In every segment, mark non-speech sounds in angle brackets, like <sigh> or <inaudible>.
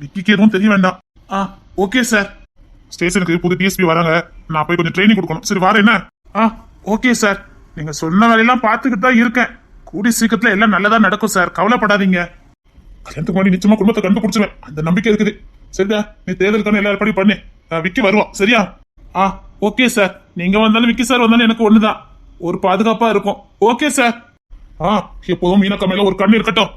விக்கிக்கு எதுவும் தெரிய வேண்டாம். ஆ ஓகே சார் ஸ்டேஷனுக்கு புது டிஎஸ்பி வராங்க. நான் போய் கொஞ்சம் ட்ரைனிங் கொடுக்கணும். சரி வார என்ன? ஆ ஓகே சார் நீங்க சொன்ன வேலையெல்லாம் பார்த்துக்கிட்டு தான் இருக்கேன். கூடி சீக்கிரத்துல எல்லாம் நல்லதா நடக்கும் சார் கவலைப்படாதீங்க. கல்யாணத்துக்கு முன்னாடி நிச்சயமா குடும்பத்தை கண்டுபிடிச்சிருவேன். அந்த நம்பிக்கை இருக்குது. சரிடா நீ தேர்தலுக்கான எல்லா ஏற்பாடையும் பண்ணு. நான் விக்கி வருவான் சரியா? ஆ ஓகே சார் நீங்க வந்தாலும் விக்கி சார் வந்தாலும் எனக்கு ஒண்ணுதான். ஒரு பாதுகாப்பா இருக்கும். ஓகே சார் ஆ எப்போதும் மீனாக்கா மேல ஒரு கண்ணு இருக்கட்டும்.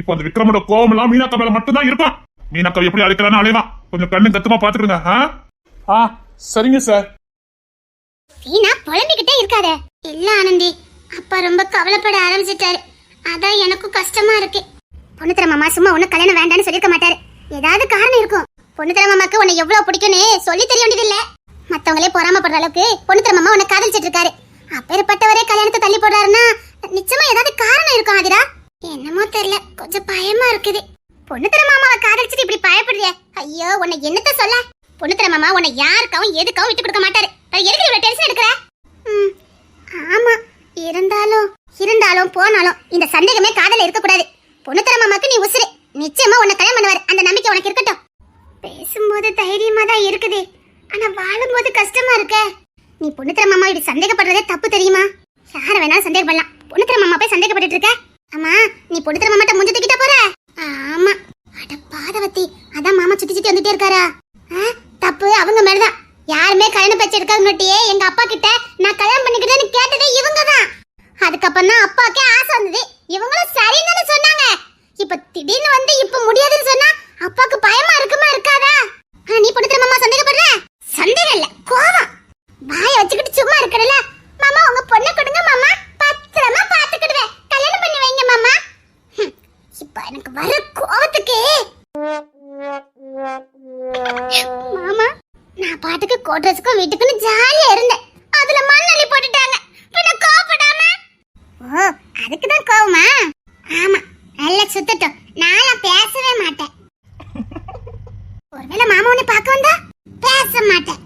இப்போ அந்த விக்ரமோட கோவம் எல்லாம் மீனாக்கா மேல மட்டும்தான் இருக்கும். மீனாக்கா எப்படி அழைக்கிறான்னு அலைவான் கொஞ்சம் கண்ணு கத்துமா பாத்துக்கிடுங்க ஆ? சரிங்க சார் வீணா புலம்பிக்கிட்டே இருக்காத. இல்ல ஆனந்தி. அப்பா ரொம்ப கவலைப்பட ஆரம்பிச்சிட்டாரு. அதான் எனக்கும் கஷ்டமா இருக்கு. பொண்ணுத்திர மாமா சும்மா உன்ன கல்யாணம் வேண்டாம்னு சொல்லிருக்க மாட்டாரு. ஏதாவது காரணம் இருக்கும். பொண்ணுத்திர மாமாக்கு உன்னை எவ்வளவு பிடிக்கும்னு சொல்லி தெரிய வேண்டியது இல்ல. மத்தவங்களே பொறாமப்படுற அளவுக்கு பொண்ணுத்திர மாமா உன்னை காதலிச்சிட்டு இருக்காரு அப்பேற்பட்டவரே கல்யாணத்தை தள்ளி போடுறாருன்னா நிச்சயமா ஏதாவது காரணம் இருக்கும் ஆதிரா. என்னமோ தெரியல. கொஞ்சம் பயமா இருக்குது. பொண்ணுத்தர மாமாவை காதலிச்சிட்டு இப்படி பயப்படுறியே? ஐயோ உன்னை என்னத்த சொல்ல? பொண்ணுத்தர மாமா உன்னை யாருக்காவும் எதுக்காவும் விட்டு கொடுக்க மாட்டாரு. அது எதுக்கு இவ்வளவு டென்ஷன் எடுக்கிற? ம், ஆமா. இருந்தாலும் இருந்தாலும் போனாலும் இந்த சந்தேகமே காதல இருக்க கூடாது பொண்ணுத்தர மாமாக்கு நீ உசுரு நிச்சயமா உன்னை கல்யாணம் பண்ணுவார். அந்த நம்பிக்கை உனக்கு இருக்கட்டும். பேசும்போது தைரியமா தான் இருக்குது. ஆனா வாழும்போது கஷ்டமா இருக்கே. நீ பொண்ணுத்தர மாமா இப்படி சந்தேகப்படுறதே தப்பு தெரியுமா? யார வேணாலும் சந்தேகப்படலாம். பொண்ணுத்தர மாமா போய் சந்தேகப்பட்டு இருக்க? ஆமா நீ பொண்ணுத்தர மாமாட்ட முஞ்ச தூக்கிட்ட போற? ஆமா. அட பாதவத்தி அதான் மாமா சுத்தி சுத்தி வந்துட்டே இருக்காரா? தப்பு அவங்க மேலதான். யாருமே கல்யாணம் பேச்சு எடுக்காத முன்னாடியே எங்க அப்பா கிட்ட நான் கல்யாணம் பண்ணிக்கிட்டேன்னு கேட்டதே இவங்க தான் அதுக்கப்புறம் தான் அப்பாக்கே ஆசை வந்தது. இவங்களும் சரின்னு சொன்னாங்க. இப்ப திடீர்னு வந்து இப்ப முடியாதுன்னு சொன்னா அப்பாக்கு பயமா இருக்குமா இருக்காதா? நீ பொண்ணு நான் பாட்டுக்கு கோட்ரஸ்க்கும் வீட்டுக்குன்னு ஜாலியா இருந்தேன். அதுல மண்ணள்ளி போட்டுட்டாங்க. பின்ன கோபப்படாம ஓ அதுக்கு தான் கோவமா? ஆமா நல்ல சுத்தட்டும். நான் பேசவே மாட்டேன். ஒருவேளை மாமா உன்னை பார்க்க வந்தா பேச மாட்டேன்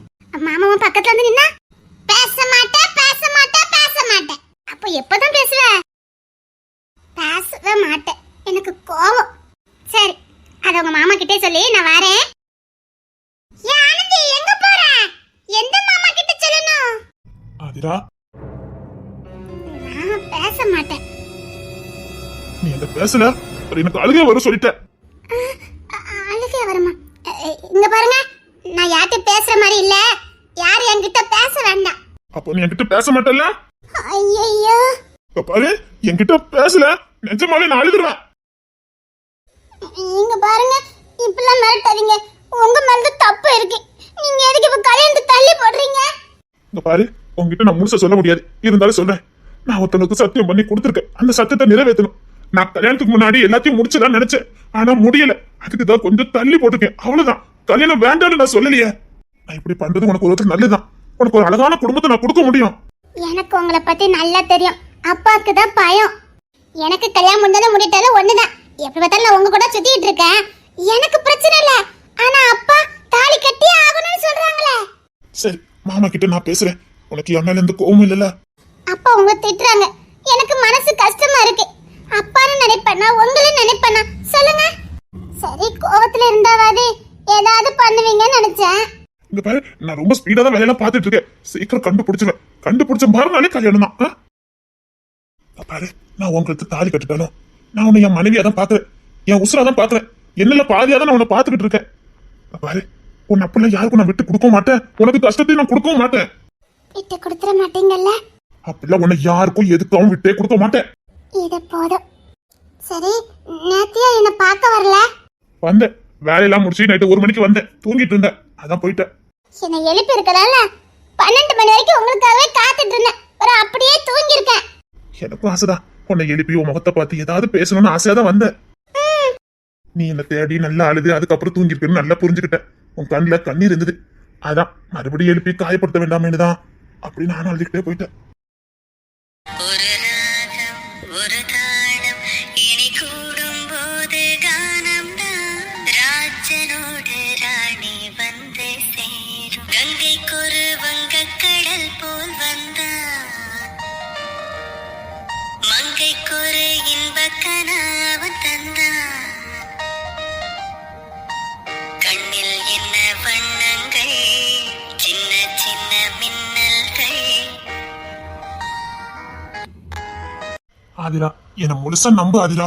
மாமாவும் பக்கத்துல வந்து நின்னா பேச மாட்டேன் பேச மாட்டேன் பேச மாட்டேன் அப்போ எப்பதான் பேசுவ பேசவே மாட்டேன் எனக்கு கோவம் சரி அத உங்க மாமா கிட்டே சொல்லி நான் வரேன் ஏன் ஆனந்தி எங்க போற எந்த மாமா கிட்ட சொல்லணும் நான் பேச மாட்டேன். நீ என்ன பேசல? அப்புறம் எனக்கு அழுகே வரும் சொல்லிட்டேன் அழுகே வருமா? இங்க பாருங்க நான் யார்கிட்ட பேசுற மாதிரி இல்ல. யார் என்கிட்ட பேச வேண்டாம். அப்போ நீ என்கிட்ட பேச மாட்டல்ல? ஐயோ பாரு என்கிட்ட பேசல. நிஜமாலே நான் அழுதுருவேன். இங்க பாருங்க இப்பெல்லாம் மிரட்டாதீங்க. உங்க மேல தப்பு இருக்கு. நீங்க எதுக்கு இப்ப கல்யாணத்தை தள்ளி போடுறீங்க இங்க பாரு உன்கிட்ட நான் முழுசா சொல்ல முடியாது. இருந்தாலும் சொல்றேன். நான் ஒருத்தனுக்கு சத்தியம் பண்ணி கொடுத்துருக்கேன். அந்த சத்தியத்தை நிறைவேற்றணும். நான் கல்யாணத்துக்கு முன்னாடி எல்லாத்தையும் முடிச்சதான் நினைச்சேன். ஆனா முடியல. அதுக்கு தான் கொஞ்சம் தள்ளி போட்டிருக்கேன். அவ்வளவுதான். கல்யாணம் வேண்டாம்னு நான் சொல்லலையே. நான் இப்படி பண்றது உனக்கு ஒரு விதத்துல நல்லதுதான். உனக்கு ஒரு அழகான குடும்பத்தை நான் கொடுக்க முடியும். எனக்கு உங்களை பத்தி நல்லா தெரியும். அப்பாக்கு தான் பயம். எனக்கு கல்யாணம் முடிஞ்சாலும் முடிட்டாலும் ஒண்ணுதான். எப்படி பார்த்தாலும் நான் உங்க கூட சுத்திட்டு இருக்கேன். எனக்கு பிரச்சனை இல்ல. ஆனா அப்பா தாலி கட்டி ஆகணும்னு சொல்றாங்களே. சரி மாமா கிட்ட நான் பேசுறேன். உனக்கு என் மேல எந்த கோவமும் இல்லல்ல? அப்பா உங்க திட்டுறாங்க. எனக்கு மனசு கஷ்டமா இருக்கு. அப்பான்னு நினைப்பேனா உங்களும் நினைப்பேனா? சொல்லுங்க. சரி கோவத்துல இருந்தாவது ஏதாவது பண்ணுவீங்கன்னு நினைச்சேன். இங்க பாரு நான் ரொம்ப ஸ்பீடா தான் வேலையெல்லாம் பார்த்துட்டு இருக்கேன். சீக்கிரம் கண்டுபிடிச்சிருவேன். கண்டுபிடிச்ச மறுநாளே கல்யாணம் தான். பாரு நான் உங்களுக்கு தாலி கட்டிட்டாலும் நான் உன்னை என் மனைவியா தான் பாக்குறேன் என் உசுரா தான் பாக்குறேன் என்னல பாதியா தான் நான் உன்னை பாத்துக்கிட்டு இருக்கேன். பாரு உன் அப்பெல்லாம் யாருக்கும் நான் விட்டு கொடுக்க மாட்டேன். உனக்கு கஷ்டத்தையும் நான் கொடுக்கவும் மாட்டேன். விட்டு கொடுத்துட மாட்டீங்கல்ல? அப்படிலாம் உன்னை யாருக்கும் எதுக்காகவும் விட்டே கொடுக்க மாட்டேன். இது போதும். சரி நேத்தியா என்ன பார்க்க வரல? வந்தேன். வேலையெல்லாம் முடிச்சு நைட்டு ஒரு மணிக்கு வந்தேன். தூங்கிட்டு இருந்தேன். அதான் போயிட்டேன். என்னை எழுப்பி இருக்கலாம்ல பன்னெண்டு மணி வரைக்கும் உங்களுக்காகவே காத்துட்டு இருந்தேன். ஒரு அப்படியே தூங்கி இருக்கேன் எனக்கும் ஆசைதான். உன்னை எழுப்பி உன் முகத்தை பார்த்து ஏதாவது பேசணும்னு ஆசையா தான் வந்தேன். நீ என்ன தேடி நல்லா அழுது அதுக்கப்புறம் தூங்கிருக்கேன்னு நல்லா புரிஞ்சுக்கிட்டேன். உன் கண்ணுல கண்ணீர் இருந்தது. அதான் மறுபடியும் எழுப்பி காயப்படுத்த வேண்டாமேனு தான் அப்படி நானும் அழுதுகிட்டே போயிட்டேன். ஆதிரா என்ன முழுசா நம்பு ஆதிரா.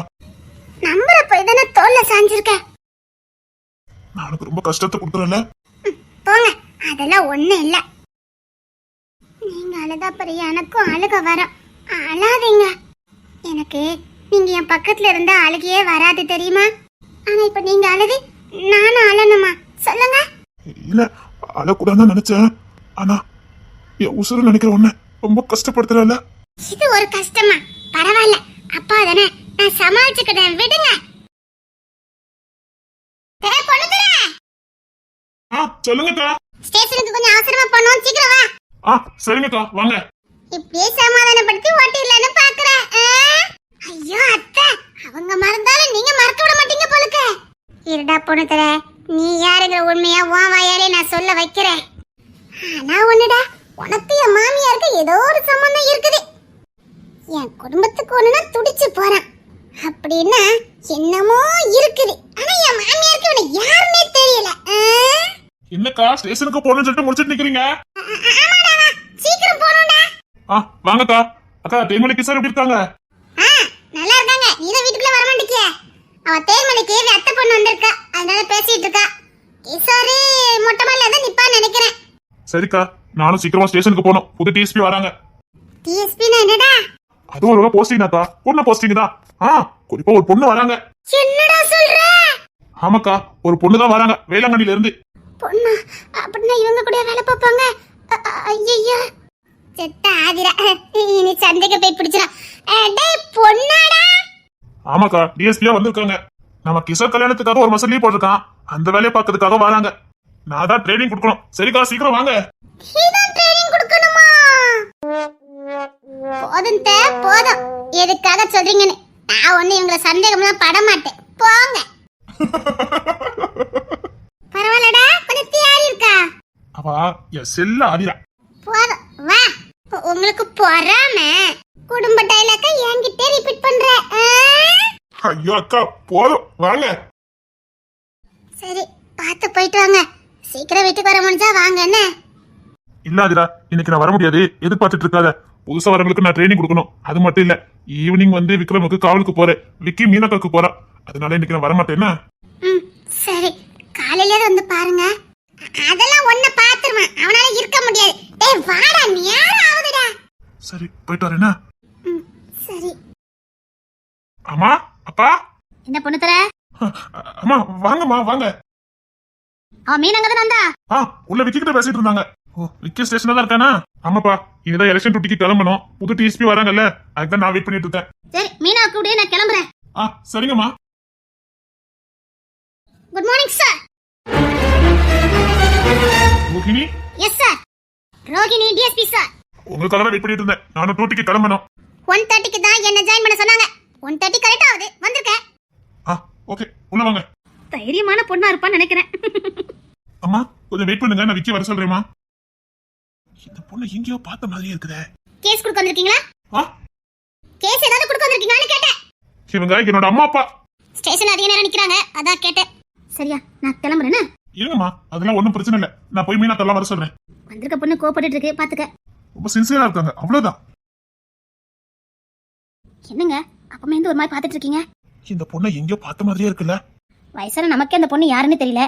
நம்புற போய் தானே தோல்ல சாஞ்சிருக்க. நான் உனக்கு ரொம்ப கஷ்டத்தை கொடுக்குறேன்ல. போங்க. அதெல்லாம் ஒண்ணும் இல்ல. நீங்க அழுதா பெரிய எனக்கும் அழுக வரும். அழாதீங்க. எனக்கு நீங்க என் பக்கத்துல இருந்தா அழுகையே வராது தெரியுமா? ஆனா இப்ப நீங்க அழுது நானும் அழணுமா? சொல்லுங்க. இல்ல அழக்கூடாதுன்னு நினைச்சேன். ஆனா என் உசுறு நினைக்கிற உன்னை ரொம்ப கஷ்டப்படுத்துறல இது ஒரு கஷ்டமா? பரவாயில்ல. அப்பா தானே நான் சமாளிச்சுக்கிட்டேன். விடுங்க. சொல்லுங்கக்கா. ஸ்டேஷனுக்கு கொஞ்சம் அவசரமா போனோம் சீக்கிரம் வா. ஆ சரிங்கக்கா வாங்க. இப்படியே சமாதானப்படுத்தி ஓட்டிடலான்னு பாக்குறேன் ஆ? ஐயோ அத்தை அவங்க மறந்தாலும் நீங்க மறக்க விட மாட்டீங்க போலுக்கு. இருடா பொண்ணுத்தர நீ யாருங்கிற உண்மையா உன் வாயாலே நான் சொல்ல வைக்கிறேன். ஆனா ஒண்ணுடா உனக்கு என் மாமியாருக்கு ஏதோ ஒரு சம்பந்தம் இருக்குது. என் குடும்பத்துக்கு ஒண்ணுனா துடிச்சு போறான். அப்படின்னா என்னமோ இருக்குது. ஆனா என் மாமியாருக்கு இவனை யாருன்னே தெரியல? என்னக்கா ஸ்டேஷனுக்கு போகணும்னு சொல்லிட்டு முடிச்சிட்டு நிக்கிறீங்க. சீக்கிரம் போகணும்டா. ஆ வாங்கக்கா. அக்கா தேன்மொழி சார் எப்படி இருக்காங்க? ஆ, நல்லா இருக்காங்க. நீ தான் வீட்டுக்குள்ள வர மாட்டேங்கிய அவ தேர்மலைக்கு அத்தை பொண்ணு வந்திருக்கா. அதனால பேசிட்டு இருக்கா. கிஷோரு மொட்டை மாடில தான் நிப்பான்னு நினைக்கிறேன். சரிக்கா நானும் சீக்கிரமா ஸ்டேஷனுக்கு போகணும். புது டிஎஸ்பி வராங்க. டிஎஸ்பினா என்னடா? அது ஒரு போஸ்டிங்னாக்கா பொண்ணு போஸ்டிங் தான். ஆ குறிப்பா ஒரு பொண்ணு வராங்க. என்னடா சொல்ற? ஆமாக்கா ஒரு பொண்ணு தான் வராங்க வேளாங்கண்ணில இருந்து பொண்ணா அப்படின்னா இவங்க கூட வேலை பார்ப்பாங்க. ஐயோ செத்த ஆதிரா. இனி சந்தைக்கு போய் பிடிச்சிடா டேய் பொண்ணாடா. ஆமாக்கா டிஎஸ்பியா வந்திருக்காங்க. நம்ம கிஷோர் கல்யாணத்துக்காக ஒரு மாசம் லீவ் போட்டிருக்கான். அந்த வேலையை பார்க்கறதுக்காக வராங்க. நான் தான் ட்ரைனிங் கொடுக்கணும். சரிக்கா சீக்கிரம் வாங்க. நீதான் ட்ரைனிங் கொடுக்கணுமா? போதும் தே போதும். எதுக்காக சொல்றீங்கன்னு? நான் ஒண்ணு இவங்கள சந்தேகம்லாம் பட மாட்டேன் போங்க. பரவாயில்லடா கொஞ்சம் தியாரி இருக்கா? அவ என் செல்ல ஆதிரா போதும் வா. உங்களுக்கு பொறாம? குடும்ப டைலாக்க என்கிட்ட ரிப்பீட் பண்ற? ஐயோ அக்கா போதும் வாங்க. சரி பார்த்து போயிட்டு வாங்க. சீக்கிரம் வீட்டுக்கு வர முடிஞ்சா வாங்க என்ன? இல்ல ஆதிரா இன்னைக்கு நான் வர முடியாது. எதிர்பார்த்துட்டு இருக்காத. புதுசா வரவங்களுக்கு நான் ட்ரைனிங் கொடுக்கணும். அது மட்டும் இல்ல ஈவினிங் வந்து விக்ரமுக்கு காவலுக்கு போறேன். விக்கி மீனக்காக்கு போறா. அதனால இன்னைக்கு நான் வர மாட்டேன்னா ம் சரி. காலையில வந்து பாருங்க. அதெல்லாம் ஒன்ன பாத்துருவான் அவனால இருக்க முடியாது. டேய் வாடா நேரம் ஆகுதுடா. சரி போயிட்டு வரேன்னா ம் சரி. அம்மா அப்பா? என்ன பொண்ணு தர? அம்மா வாங்கம்மா வாங்க. அவன் மீனங்க தான் வந்தா? ஆ உள்ள விக்கி கிட்ட பேசிட்டு இருந்தாங்க. ஓ விக்கி ஸ்டேஷன்ல தான் இருக்கானா? ஆமாப்பா இனிதான் எலெக்ஷன் டியூட்டிக்கு கிளம்பணும். புது டிஎஸ்பி வராங்கல்ல அதுக்கு தான் நான் வெயிட் பண்ணிட்டு இருக்கேன். சரி மீனா கூட நான் கிளம்புறேன். ஆ சரிங்கம்மா. Good morning sir yes sir Rohini DSP sir உங்களுக்காக தான் வெயிட் பண்ணிட்டு இருந்தேன். நானும் டியூட்டிக்கு கிளம்பணும். ஒன் தேர்ட்டிக்கு தான் என்ன ஜாயின் பண்ண சொன்னாங்க. ஒன் தேர்ட்டி கரெக்ட் ஆகுது. வந்திருக்கேன். ஆ ஓகே உள்ள வாங்க. தைரியமான பொண்ணா இருப்பான்னு நினைக்கிறேன். அம்மா கொஞ்சம் வெயிட் பண்ணுங்க நான் விக்கி வர சொல்றேம்மா. இந்த பொண்ணு எங்கேயோ பார்த்த மாதிரியே இருக்குதே. கேஸ் கொடுக்க வந்திருக்கீங்களா? ஆ? கேஸ் ஏதாவது கொடுக்க வந்திருக்கீங்களான்னு கேட்டேன். இவங்க என்னோட அம்மா அப்பா. ஸ்டேஷன் அதிக நேரம் நிக்கிறாங்க அதான் கேட்டேன். சரியா நான் கிளம்புறேன்னு? இருங்கம்மா அதெல்லாம் ஒன்றும் பிரச்சனை இல்லை. நான் போய் மீனாக்கெல்லாம் வர சொல்றேன். வந்திருக்க பொண்ணு கோபப்பட்டு இருக்கு பாத்துக்க. ரொம்ப சின்சியரா இருக்காங்க அவ்வளவுதான். என்னங்க அப்பமே இருந்து ஒரு மாதிரி பாத்துட்டு இருக்கீங்க? இந்த பொண்ணை எங்கேயோ பார்த்த மாதிரியே இருக்குல்ல. வயசான நமக்கே அந்த பொண்ணு யாருன்னு தெரியல.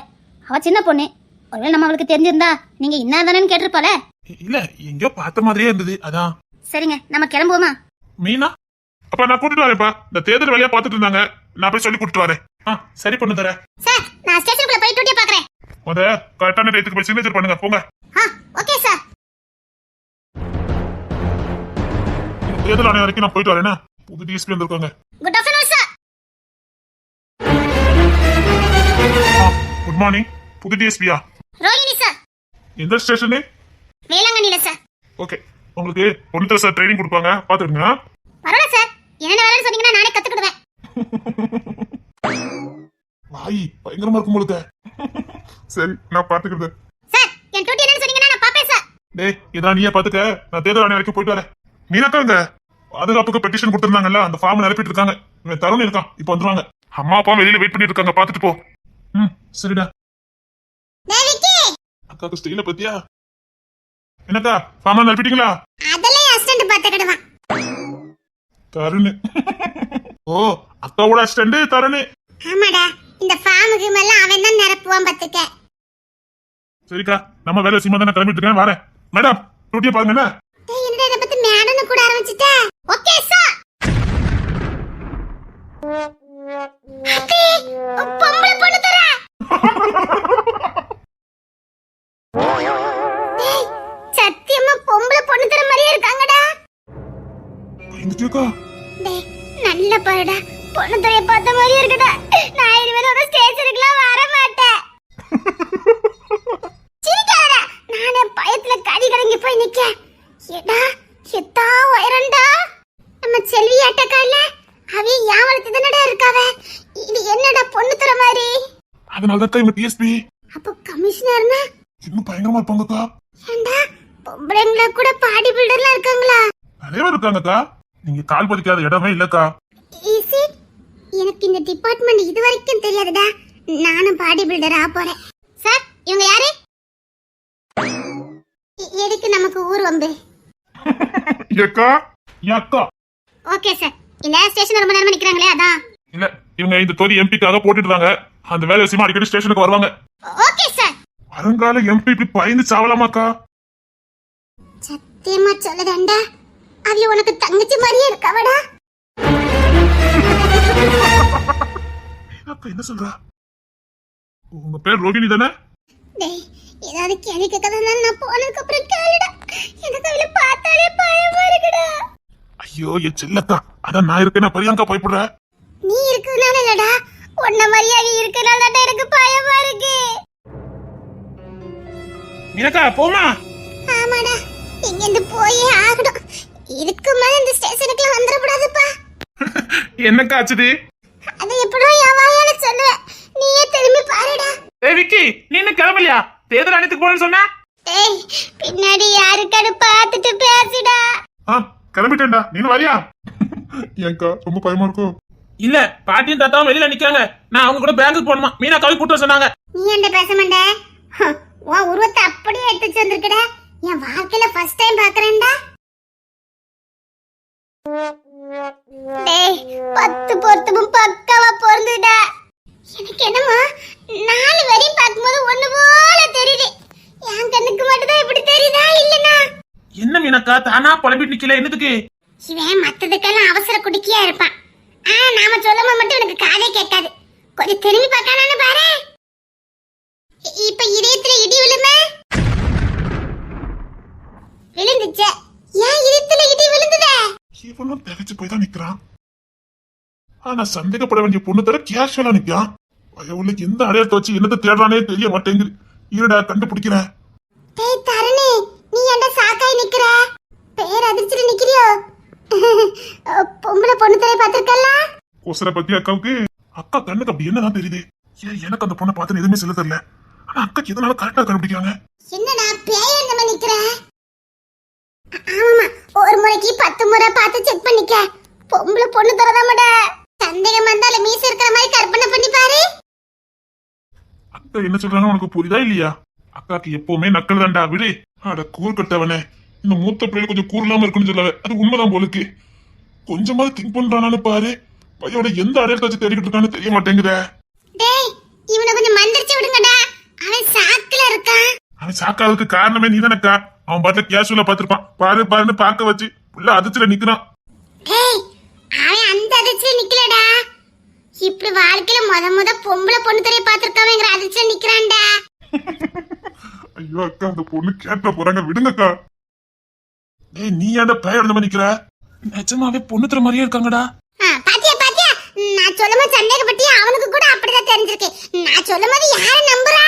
அவ சின்ன பொண்ணு. ஒருவேளை நம்ம அவளுக்கு தெரிஞ்சிருந்தா நீங்க என்ன தானேன்னு கேட்டிருப்பால இ- இல்ல எங்கேயோ பார்த்த மாதிரியே இருந்தது அதான். சரிங்க நம்ம கிளம்புவோமா? மீனா? அப்ப நான் கூட்டிட்டு வரேன்ப்பா. இந்த தேர்தல் வேலையா பார்த்துட்டு இருந்தாங்க. நான் போய் சொல்லி கூட்டிட்டு வரேன். ஆ சரி பண்ணு தரேன் சார் நான் ஸ்டேஷனுக்குள்ள போய் டூட்டியை பாக்குறேன் முத கரெக்டான டேத்துக்கு போய் சிக்னேச்சர் பண்ணுங்க. போங்க. ஆ ஓகே சார் தேர்தல் ஆணையம் வரைக்கும் நான் போயிட்டு வரேன்னா புது டிஎஸ்பி வந்திருக்காங்க. Good afternoon sir good morning புது டிஎஸ்பியா ரோஹிணி சார் எந்த ஸ்டேஷனு வேளாங்கண்ணில சார் ஓகே உங்களுக்கு பொண்ணு சார் ட்ரைனிங் கொடுப்பாங்க. பாத்துருங்க பரவாயில்ல சார் என்னென்ன வேலைன்னு சொன்னீங்கன்னா நானே கத்துக்கிடுவேன். வாய் பயங்கரமா இருக்கும் உங்களுக்கு சரி நான் பாத்துக்கிறது சார் என் டியூட்டி என்னன்னு சொன்னீங்கன்னா நான் பாப்பேன் சார் டேய் இதான் நீயே பாத்துக்க நான் தேர்தல் ஆணையம் வரைக்கும் போயிட்டு வரேன். மீனாக்கா இங்க? பாதுகாப்புக்கு பெட்டிஷன் கொடுத்திருந்தாங்கல்ல அந்த ஃபார்ம் நிரப்பிட்டு இருக்காங்க. இவன் தருண் இருக்கான். இப்போ வந்துருவாங்க. அம்மா அப்பா வெளியில வெயிட் பண்ணிட்டு இருக்காங்க. பாத்துட்டு போ. ம் சரிடா. அக்காக்கு ஸ்டைல பத்தியா? என்னக்கா ஃபார்ம் நிரப்பிட்டீங்களா அதெல்லாம் அசிஸ்டன்ட் பாத்துக்கிடுவான் தருணு. ஓ அக்காவோட அசிஸ்டன்ட் தருணு. ஆமாடா இந்த ஃபார்முக்கு மேல அவன் தான் நிரப்புவான் பத்துக்க சரிக்கா நம்ம வேலை விஷயமா தானே கிளம்பிட்டு இருக்கேன் வரேன். மேடம் டூட்டியை பாருங்க என்ன? என்னடா இத பத்தி மேடம்னு கூட ஆரம்பிச்சிட்ட? ஓகே சார் பொம்பளை பொண்ணு தர. <laughs> பொண்ணு தர மாதிரியே இருக்காங்கடா. பயந்துட்டியாக்கா? டேய் நல்ல பாருடா. பொண்ணு துறைய பார்த்த மாதிரியே இருக்குடா. நான் இனிமேல் ஒரு ஸ்டேஷனுக்குலாம் வர மாட்டேன் சிரிக்காதடா நானே பயத்துல கடி கலங்கி போய் நிக்க ஏடா எத்தா உயரண்டா நம்ம செல்வி அட்டக்கால அவ யாவளத்து தானடா இருக்காவ? இது என்னடா பொண்ணு துறை மாதிரி? அதனால தான் இவங்க டிஎஸ்பி அப்போ கமிஷனர்னா இன்னும் பயங்கரமா இருப்பாங்கக்கா. ஏண்டா பொம்பளைங்கள கூட பாடி பில்டர்லாம் இருக்காங்களா? நிறைய பேர் இருக்காங்கக்கா. நீங்க கால் பதிக்காத இடமே இல்லக்கா? எனக்கு இந்த டிபார்ட்மெண்ட் இது வரைக்கும் தெரியாதுடா. நானும் பாடி பில்டரா போறேன். சார் இவங்க யாரு? எதுக்கு நமக்கு ஊர் வம்பு? <laughs> ஏக்கா ஏக்கா ஓகே சார். இந்த ஸ்டேஷன் ரொம்ப நேரமா நிக்கிறாங்களே அதான். இல்ல இவங்க இந்த தொகுதி எம்பிக்காக போட்டுட்டு அந்த வேலை விஷயமா அடிக்கடி ஸ்டேஷனுக்கு வருவாங்க. Okay sir. வருங்கால எம்பி இப்படி பயந்து சாவலாமாக்கா? சத்தியமா சொல்லுதேன்டா அவ உனக்கு தங்கச்சி மாதிரியே இருக்கவடா அக்கா என்ன சொல்றா உங்க பேர் ரோகிணி தானே டேய் ஏதாவது கேள்வி கேட்கறதா நான் போனதுக்கு அப்புறம் கேளுடா எனக்கு அவளை பார்த்தாலே பயமா இருக்குடா ஐயோ என் செல்லக்கா அதான் நான் இருக்கேன் பரியாங்கா பயப்படுற நீ இருக்கிறதுனால இல்லடா உன்ன மாதிரியே அவ இருக்கிறதுனால தான் எனக்கு பயமா இருக்கு மீனக்கா போமா ஆமாடா இங்கிருந்து போயே ஆகணும். இதுக்கு மேல இந்த ஸ்டேஷனுக்குள்ள வந்துடக்கூடாதுப்பா. என்னக்கா ஆச்சுது? அதை எப்படோ என் வாயால சொல்லுவேன். நீயே திரும்பி பாருடா. ஏய் விக்கி நீ என்ன கிளம்பலையா? தேர்தல் ஆணையத்துக்கு போறேன்னு சொன்ன? ஏய் பின்னாடி யாருக்கானு பார்த்துட்டு பேசுடா. ஆ கிளம்பிட்டேன்டா. நீனு வரியா? ஏங்கா ரொம்ப பயமா இருக்கும் இல்ல பாட்டியும் தாத்தாவும் வெளியில நிக்காங்க நான் அவங்க கூட பேங்குக்கு போகணுமா? மீனா கவி கூட்டு சொன்னாங்க. நீ என்ன பேச மாட்ட? உன் உருவத்தை அப்படியே எடுத்து வந்திருக்கடா. என் வாழ்க்கையில ஃபர்ஸ்ட் டைம் பாக்குறேன்டா டேய் பத்து பொருத்தமும் பக்காவா பொருந்துடா எனக்கு என்னமா நாலு வரையும் பார்க்கும்போது ஒண்ணு போல தெரியுது. என் கண்ணுக்கு மட்டும் தான் இப்படி தெரியுதா இல்லனா என்ன மீனக்கா தானா புலம்பிட்டு நிக்கல என்னதுக்கு இவன் மத்ததுக்கெல்லாம் அவசர குடிக்கியா இருப்பான். ஆனா நாம சொல்லும்போது மட்டும் எனக்கு காதே கேட்காது. கொஞ்சம் திரும்பி பார்க்கானு பாரு. இப்ப இதயத்துல இடி விழுமே. விழுந்துச்சு. ஏன் இதயத்துல இடி விழுந்ததே? இவனும் திகைச்சு போய் தான் நிக்கிறான். ஆனா சந்தேகப்பட வேண்டிய பொண்ணு தர கேஷுவலா நிக்கான் பயவுள்ள எந்த அடையாளத்தை வச்சு என்னத்தை தேடுறானே தெரிய மாட்டேங்குது. இருடா கண்டுபிடிக்கிறேன். டேய் தரணி நீ ஏன்டா சாக்காய் நிக்கிற? பேர் அதிர்ச்சில நிக்கிறியோ? <laughs> பொம்பளை பொண்ணு தரை பார்த்திருக்கல்ல? கொசரை பத்தி அக்காவுக்கு அக்கா கண்ணுக்கு அப்படி என்னதான் தெரியுது? ஏன் எனக்கு அந்த பொண்ணை பார்த்து எதுவுமே சொல்ல தெரியல. ஆனா அக்காக்கு எதனால கரெக்டா கண்டுபிடிக்கிறாங்க? என்னடா பேய் அந்த மாதிரி நிக்கிற? ஆமாமா ஒரு முறைக்கு பத்து முறை பார்த்து செக் பண்ணிக்க. பொம்பளை பொண்ணு தரதாமடா சந்தேகம் வந்தால மீச இருக்கிற மாதிரி கற்பனை பண்ணி பாரு. அக்கா என்ன சொல்றாங்க உனக்கு புரியுதா இல்லையா? அக்காக்கு எப்பவுமே நக்கல் தான்டா விடு. அட கூர் கட்டவனே. இந்த மூத்த பிள்ளைல கொஞ்சம் கூர் இல்லாம இருக்குன்னு சொல்லல அது உண்மைதான் போலுக்கு கொஞ்சமாவது திங்க் பண்றானான்னு பாரு. பையோட எந்த அடையாளத்தை வச்சு தேடிக்கிட்டு இருக்கான்னு தெரிய மாட்டேங்குதே. டேய் இவனை கொஞ்சம் மந்திரிச்சு சாக்குல சாக்காததுக்கு காரணமே நீ தானக்கா அவன் பாட்டுல கேஷுவலா பாத்திருப்பான் பாரு பாருன்னு பார்க்க வச்சு உள்ள அதிர்ச்சியில நிக்கிறான். டேய் அவன் அந்த அதிர்ச்சியில நிக்கலடா. இப்படி வாழ்க்கையில முத முத பொம்பளை பொண்ணு தெரிய பார்த்திருக்கவங்கிற அதிர்ச்சியில நிக்கிறான்டா. ஐயோ அக்கா அந்த பொண்ணு கேட்ட போறாங்க. விடுங்கக்கா. ஏய் நீ ஏன்டா பெயர் எழுத நிக்கிற? நிஜமாவே பொண்ணு தர மாதிரியே இருக்காங்கடா. பாத்தியா பாத்தியா? நான் சொல்லும் போது சந்தேகப்பட்டியா? அவனுக்கு கூட அப்படிதான் தெரிஞ்சிருக்கு. நான் சொல்லும் போது யார நம்புறா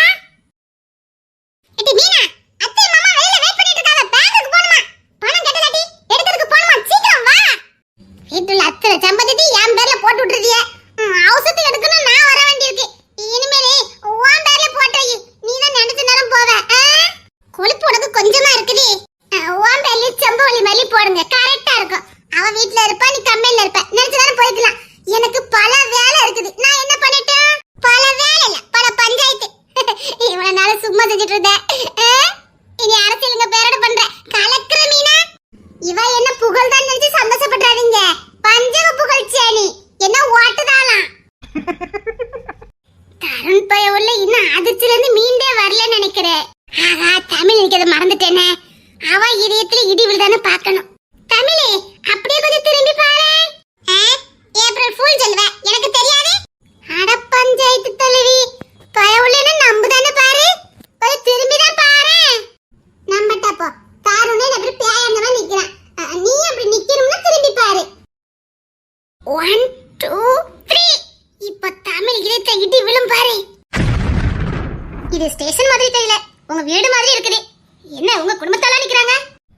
இது ஸ்டேஷன் மாதிரி தெரியல. உங்க வீடு மாதிரி இருக்குது. என்ன உங்க குடும்பத்தால நிக்கிறாங்க?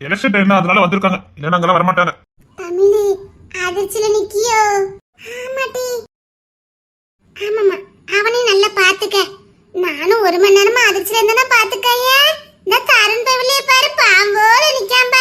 எலெக்ஷன் டைம் அதனால வந்திருக்காங்க. இல்ல நாங்க வர மாட்டாங்க தமிழி அதிர்ச்சியில நிக்கியோ? ஆமாடி ஆமாமா அவனை நல்லா பாத்துக்க. நானும் ஒரு மணி நேரமா அதிர்ச்சியில இருந்தா பாத்துக்கையே இந்த தருண் பவலிய பாரு பாம்போல நிக்காம